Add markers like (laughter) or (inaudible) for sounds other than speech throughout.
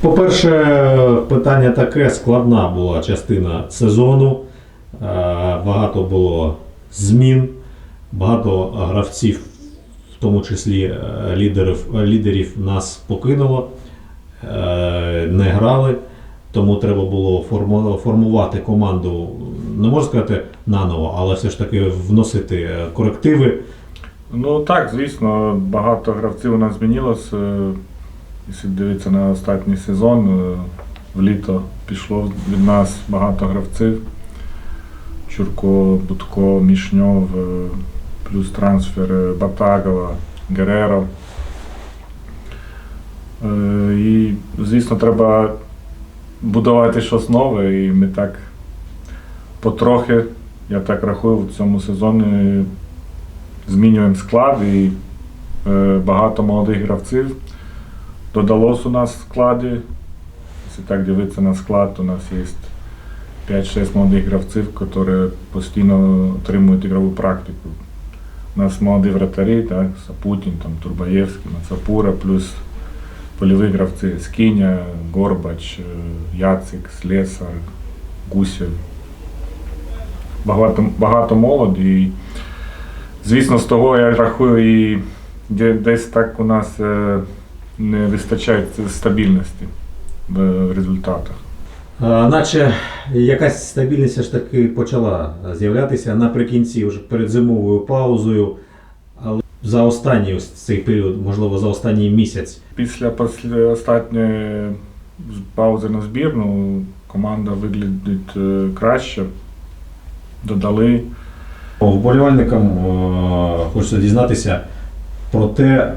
по-перше, питання таке складна була частина сезону. Е, Багато було змін, багато гравців, в тому числі е, лідерів, лідерів нас покинуло, е, не грали. Тому треба було формувати команду, не можу сказати наново, але все ж таки вносити е, корективи. Ну так, звісно, багато гравців у нас змінилось. Якщо дивитися на останній сезон, е, в літо пішло від нас багато гравців. Чурко, Будко, Мішньов, е, плюс трансфер е, Батагова, Гереро. І, звісно, треба будувати щось нове, і ми так потрохи, я так рахую, в цьому сезоні змінюємо склад і багато молодих гравців додалось у нас в складі. Якщо так дивитися на склад, у нас є 5-6 молодих гравців, які постійно отримують ігрову практику. У нас молоді вратарі, так, Сапутін, там, Турбаєвський, Мацапура, плюс польові гравці Скіня, Горбач, е, Яцик, Слесар, Гусєв. Багато, багато молоді. І, Звісно, з того я рахую, і десь так у нас е, не вистачає стабільності в результатах. Наче якась стабільність ж таки почала з'являтися наприкінці, вже перед зимовою паузою. Але за останній ось цей період, можливо, за останній місяць. Після після останньої паузи на збірну команда виглядить е, краще. Додали. Вболівальникам е, хочеться дізнатися про те, е,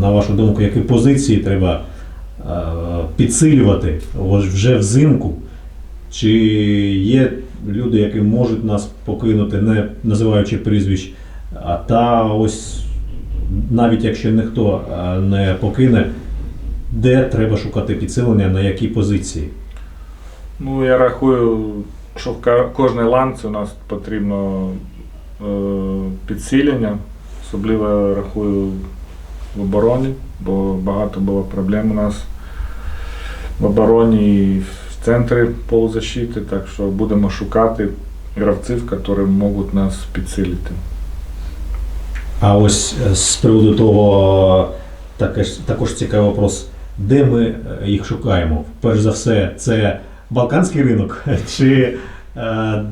на вашу думку, які позиції треба е, підсилювати вже взимку. Чи є люди, які можуть нас покинути, не називаючи прізвищ, а та ось навіть якщо ніхто е, не покине, де треба шукати підсилення, на якій позиції? Ну, я рахую, що в кожній ланці у нас потрібно е, підсилення. Особливо рахую в обороні, бо багато було проблем у нас в обороні і в центрі полузащити, так що будемо шукати гравців, які можуть нас підсилити. А ось е, з приводу того, таке ж- також цікавий вопрос, де ми е, їх шукаємо? Перш за все, це Балканський ринок (laughs) чи е,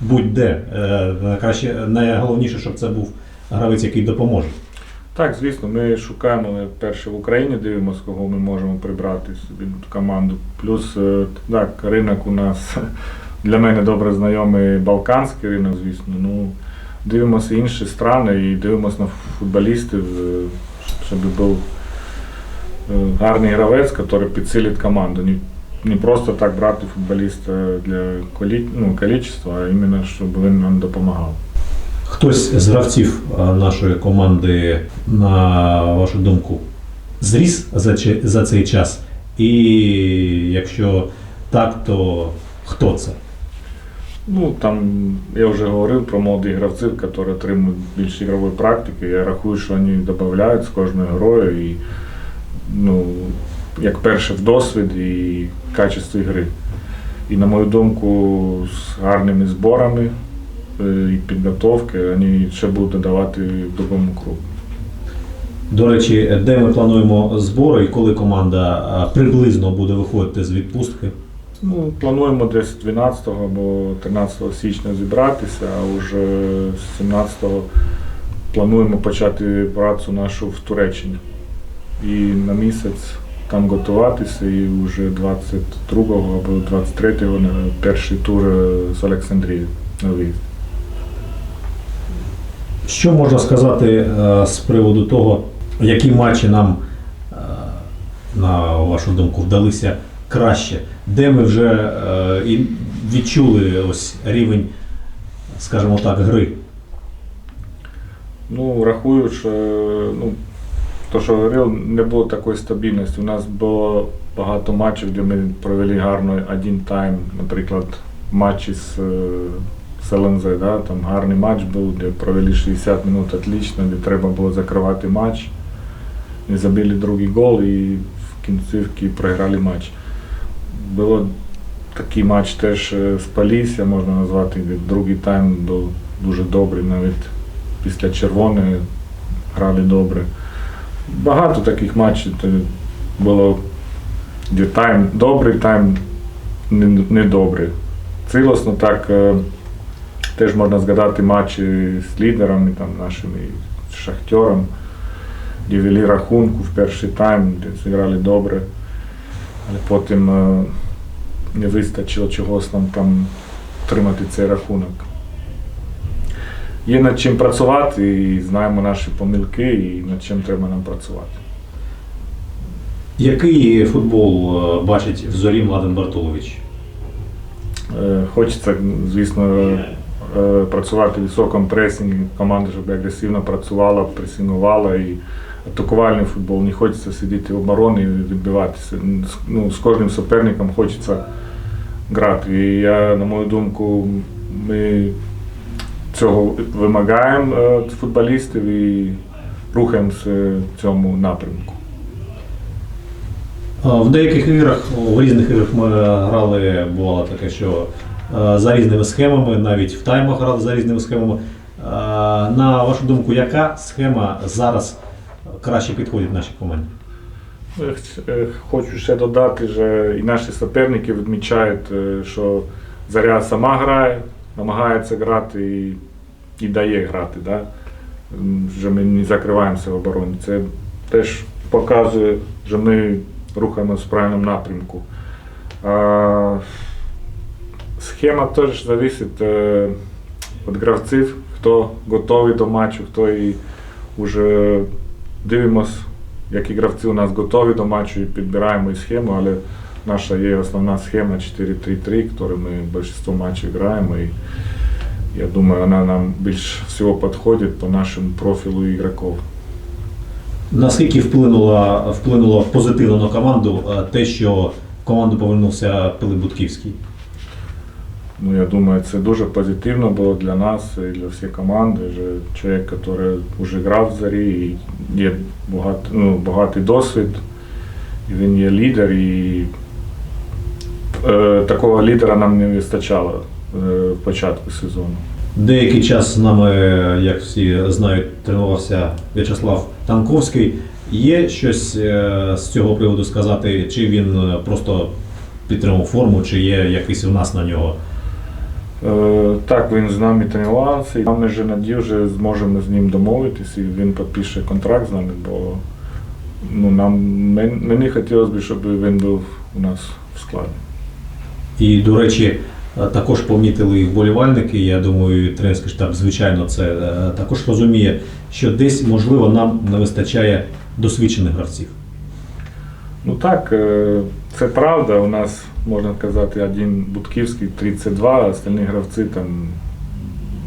будь-де. Е, краще, найголовніше, щоб це був гравець, який допоможе. Так, звісно, ми шукаємо перше в Україні, дивимося, кого ми можемо прибрати собі команду. Плюс е, так, ринок у нас (laughs) для мене добре знайомий Балканський ринок, звісно. Ну, дивимося інші страни і дивимося на футболістів, е, щоб був е, гарний гравець, який підсилить команду. Не, просто так брати футболіста для ну, кількості, а іменно, щоб він нам допомагав. Хтось з гравців нашої команди, на вашу думку, зріс за, за цей час? І якщо так, то хто це? Ну, там я вже говорив про молодих гравців, які отримують більше ігрової практики. Я рахую, що вони додають з кожною грою і, ну, як перше, в досвід і качество ігри. І на мою думку, з гарними зборами е, і підготовки вони ще будуть додавати в другому кругу. До речі, де ми плануємо збори і коли команда е, приблизно буде виходити з відпустки? Ну, плануємо десь 12 або 13 січня зібратися, а вже з 17 плануємо почати працю нашу в Туреччині. І на місяць там готуватися, і вже 22 або 23 на перший тур е, з Олександрії на виїзд. Що можна сказати е, з приводу того, які матчі нам, е, на вашу думку, вдалися краще? Де ми вже е, відчули ось рівень, скажімо так, гри? Ну, рахую, що ну, то, що говорив, не було такої стабільності. У нас було багато матчів, де ми провели гарно один тайм, наприклад, матчі з, ЛНЗ, да? там гарний матч був, де провели 60 минут отлично, де треба було закривати матч. не забили другий гол і в кінцівці програли матч. Було такий матч теж е, з Полісся, можна назвати, другий тайм був дуже добрий, навіть після червоної грали добре. Багато таких матчів було, де тайм добрий, тайм не- недобрий. Цілосно так е, теж можна згадати матчі з лідерами, там, нашими Шахтером, де вели рахунку в перший тайм, де зіграли добре, але потім е, не вистачило чогось нам там тримати цей рахунок. Є над чим працювати і знаємо наші помилки і над чим треба нам працювати. Який футбол е, бачить в зорі Младен Бартулович? Е, Хочеться, звісно, працювати в високому пресінгі, команда, щоб агресивно працювала, пресингувала і атакувальний футбол. Не хочеться сидіти в обороні і відбиватися. Ну, з кожним суперником хочеться грати. І я, на мою думку, ми цього вимагаємо е, від футболістів і рухаємося в цьому напрямку. Е, В деяких іграх, в різних іграх ми грали, бувало таке, що е, за різними схемами, навіть в таймах грали за різними схемами. Е, На вашу думку, яка схема зараз краще підходить нашій команді? Е, е, Хочу ще додати, що і наші суперники відмічають, е, що Заря сама грає, намагається грати і, і дає грати. Да? Що ми не закриваємося в обороні. Це теж показує, що ми рухаємося в правильному напрямку. Схема теж залежить е, від гравців, хто готовий до матчу, хто і вже дивимося які гравці у нас готові до матчу і підбираємо і схему, але наша є основна схема 4-3-3, яку ми більшість матчів граємо. І я думаю, вона нам більш всього підходить по нашому профілу ігроків. Наскільки вплинуло, вплинуло позитивно на команду е, те, що в команду повернувся Пилип Будківський? Ну, я думаю, це дуже позитивно було для нас і для всієї команди. Що чоловік, який вже грав в зарі, і є багато, ну, багатий досвід, і він є лідер, і е, такого лідера нам не вистачало е, в початку сезону. Деякий час з нами, як всі знають, тренувався В'ячеслав Танковський. Є щось е, з цього приводу сказати, чи він просто підтримав форму, чи є якийсь у нас на нього? Е, Так, він з нами тренувався, і ми вже надію, що зможемо з ним домовитися, і він підпише контракт з нами, бо ну, нам, мен- мені хотілося б, щоб він був у нас в складі. І, до речі, е, також помітили і вболівальники. Я думаю, і тренерський штаб, звичайно, це е, також розуміє, що десь, можливо, нам не вистачає досвідчених гравців. Ну так, це правда. У нас, можна сказати, один Будківський 32, а остальні гравці там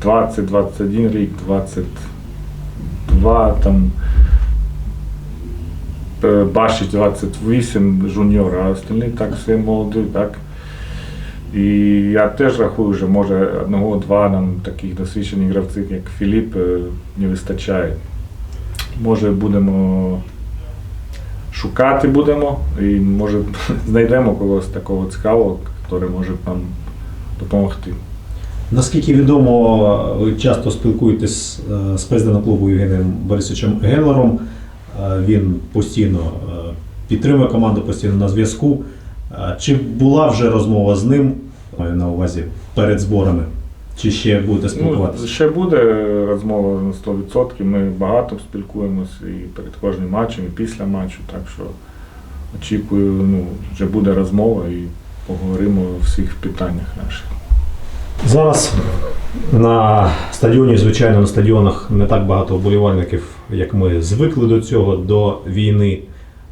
20-21 рік, 22, там е, Башич 28 жуніор, а остальні так всі молоді, так. І я теж рахую, що може одного-два нам таких досвідчених гравців, як Філіп, е, не вистачає. Може будемо шукати будемо і може (laughs) знайдемо когось такого цікавого, який може нам допомогти. Наскільки відомо, ви часто спілкуєтесь е, з президентом клубу Євгенієм Борисовичем Геллером. Е, Він постійно е, підтримує команду, постійно на зв'язку. Чи була вже розмова з ним, на увазі, перед зборами? Чи ще будете Ну, спілкуватися? ще буде розмова на 100%. Ми багато спілкуємося і перед кожним матчем, і після матчу. Так що очікую, ну, вже буде розмова і поговоримо у всіх питаннях наших. Зараз на стадіоні, звичайно, на стадіонах не так багато вболівальників, як ми звикли до цього, до війни.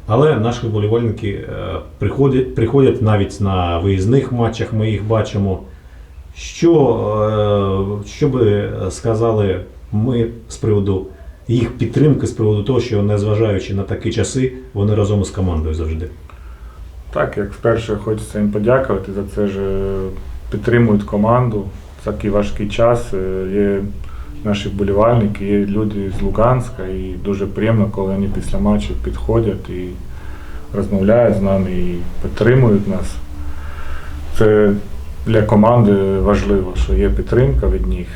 Але наші вболівальники е, приходять, приходять навіть на виїзних матчах, ми їх бачимо. Що, е, що би сказали ми з приводу їх підтримки, з приводу того, що незважаючи на такі часи, вони разом із командою завжди. Так, як вперше хочеться їм подякувати за це, що підтримують команду. В такий важкий час е, є наші вболівальники, є люди з Луганська, і дуже приємно, коли вони після матчу підходять і розмовляють з нами і підтримують нас. Це для команди важливо, що є підтримка від них.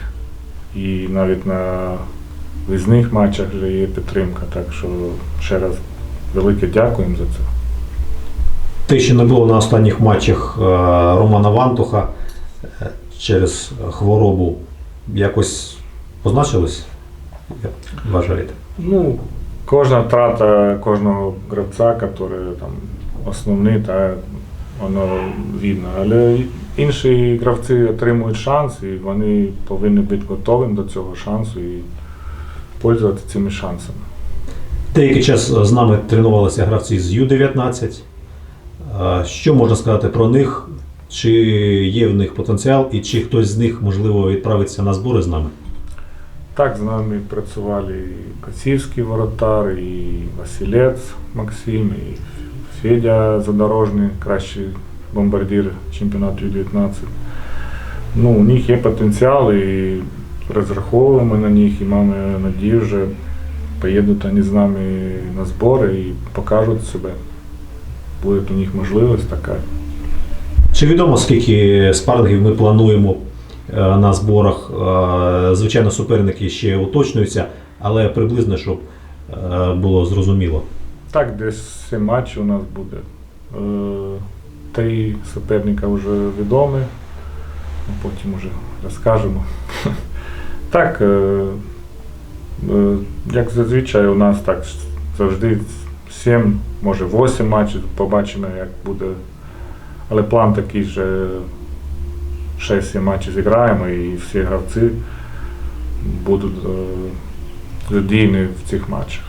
І навіть на виїзних матчах вже є підтримка. Так що ще раз велике дякуємо за це. Те, що не було на останніх матчах е, Романа Вантуха е, через хворобу, якось позначилось? Як вважаєте? Ну, кожна втрата кожного гравця, який там основний, та воно видно. Але інші гравці отримують шанс, і вони повинні бути готовими до цього шансу і пользуватися цими шансами. Деякий час з нами тренувалися гравці з Ю-19. Е, Що можна сказати про них? Чи є в них потенціал, і чи хтось з них, можливо, відправиться на збори з нами? Так, з нами працювали і Косівський воротар, і Василець Максим, і Федя Задорожний, кращий бомбардир чемпіонату Ю-19. Ну, у них є потенціал і розраховуємо на них і маємо надію, що поїдуть вони з нами на збори і покажуть себе. Буде у них можливість така. Чи відомо, скільки спарингів ми плануємо е, на зборах? Е, Звичайно, суперники ще уточнюються, але приблизно, щоб е, було зрозуміло. Так, десь сім матчів у нас буде. Три суперника вже відомі, ну, потім вже розкажемо. (laughs) Так, е, е, як зазвичай у нас так завжди сім, може восім матчів, побачимо, як буде. Але план такий, що 6-7 матчів зіграємо і всі гравці будуть е, задіяні в цих матчах.